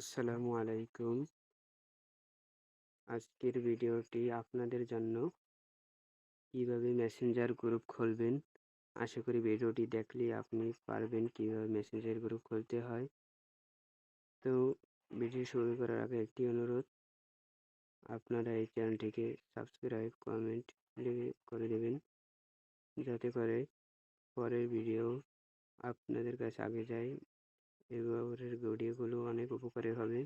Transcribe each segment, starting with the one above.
আসসালামু আলাইকুম। আজকের ভিডিওটি আপনাদের জন্য কীভাবে মেসেঞ্জার গ্রুপ খুলবেন? আশা করি ভিডিওটি দেখলে আপনি পারবেন কীভাবে মেসেঞ্জার গ্রুপ খুলতে হয়। তো ভিডিও শুরু করার আগে একটি অনুরোধ, আপনারা এই চ্যানেলটিকে সাবস্ক্রাইব, কমেন্ট করে দেবেন। যাতে করে পরের ভিডিও আপনাদের কাছে আগে যায়। এবারের ভিডিওগুলো অনেক উপকারের হবে।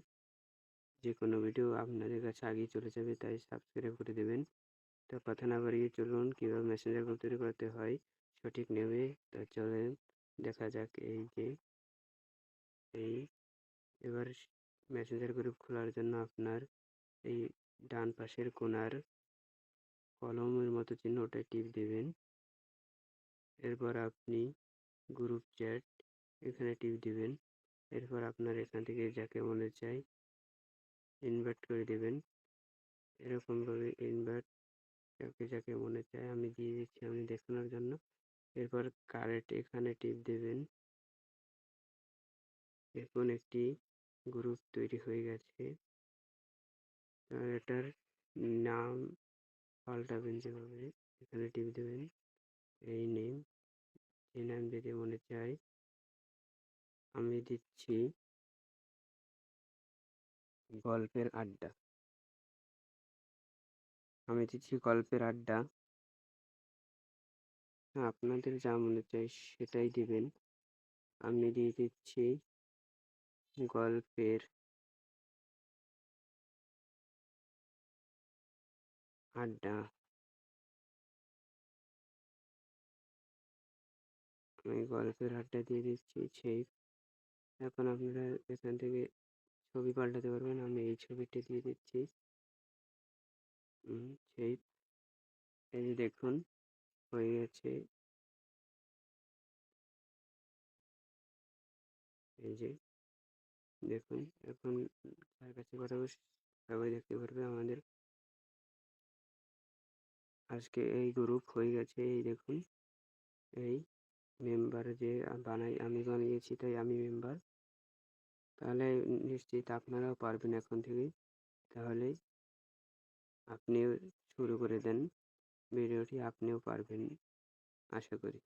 যে কোনো ভিডিও আপনাদের কাছে আগেই চলে যাবে, তাই সাবস্ক্রাইব করে দেবেন। তো কথা না বাড়িয়ে চলুন, কীভাবে মেসেঞ্জার গ্রুপ তৈরি করতে হয়, সঠিক নেবে তা চলেন। দেখা যাক এই যে, এই এবার মেসেঞ্জার গ্রুপ খোলার জন্য আপনার এই ডান পাশের কোনার কলমের মতো চিহ্ন ওটাই টিপ দেবেন। এরপর আপনি গ্রুপ চ্যাট এখানে টিপ দিবেন। এরপর আপনার এখান থেকে যাকে মনে চাই ইনভার্ট করে দেবেন। এরকমভাবে ইনভার্ট যাকে যাকে মনে চায়, আমি দিয়ে দিচ্ছি আমি দেখানোর জন্য। এরপর কারেন্ট এখানে টিপ দেবেন। এখন একটি গ্রুপ তৈরি হয়ে গেছে। এটার নাম পাল্টাবেন যেভাবে। এখানে টিপ দেবেন, এই নেম এই নাম যদি মনে চায় আমি দিচ্ছি গল্পের আড্ডা। আমি দিচ্ছি গল্পের আড্ডা। আপনাদের যা মনে চাই সেটাই দিবেন। আমি দিয়ে দিচ্ছি গল্পের আড্ডা। আমি গল্পের আড্ডা দিয়ে দিচ্ছি সেই এখন আপনারা এখান থেকে ছবি পাল্টাতে পারবেন। আমি এই ছবিটি দিয়ে দিচ্ছি। সেই, এই যে দেখুন, হয়ে গেছে। এই যে, দেখুন, এখন তার কাছে কথা সবাই দেখতে পারবে আমাদের। আজকে এই গ্রুপ হয়ে গেছে, এই দেখুন, এই মেম্বার যে বানাই, আমি বানিয়েছি, তাই আমি মেম্বার তাহলে নিশ্চিত আপনারাও পারবেন এখন থেকে। তাহলে আপনিও শুরু করে দেন। ভিডিওটি আপনিও পারবেন, আশা করি।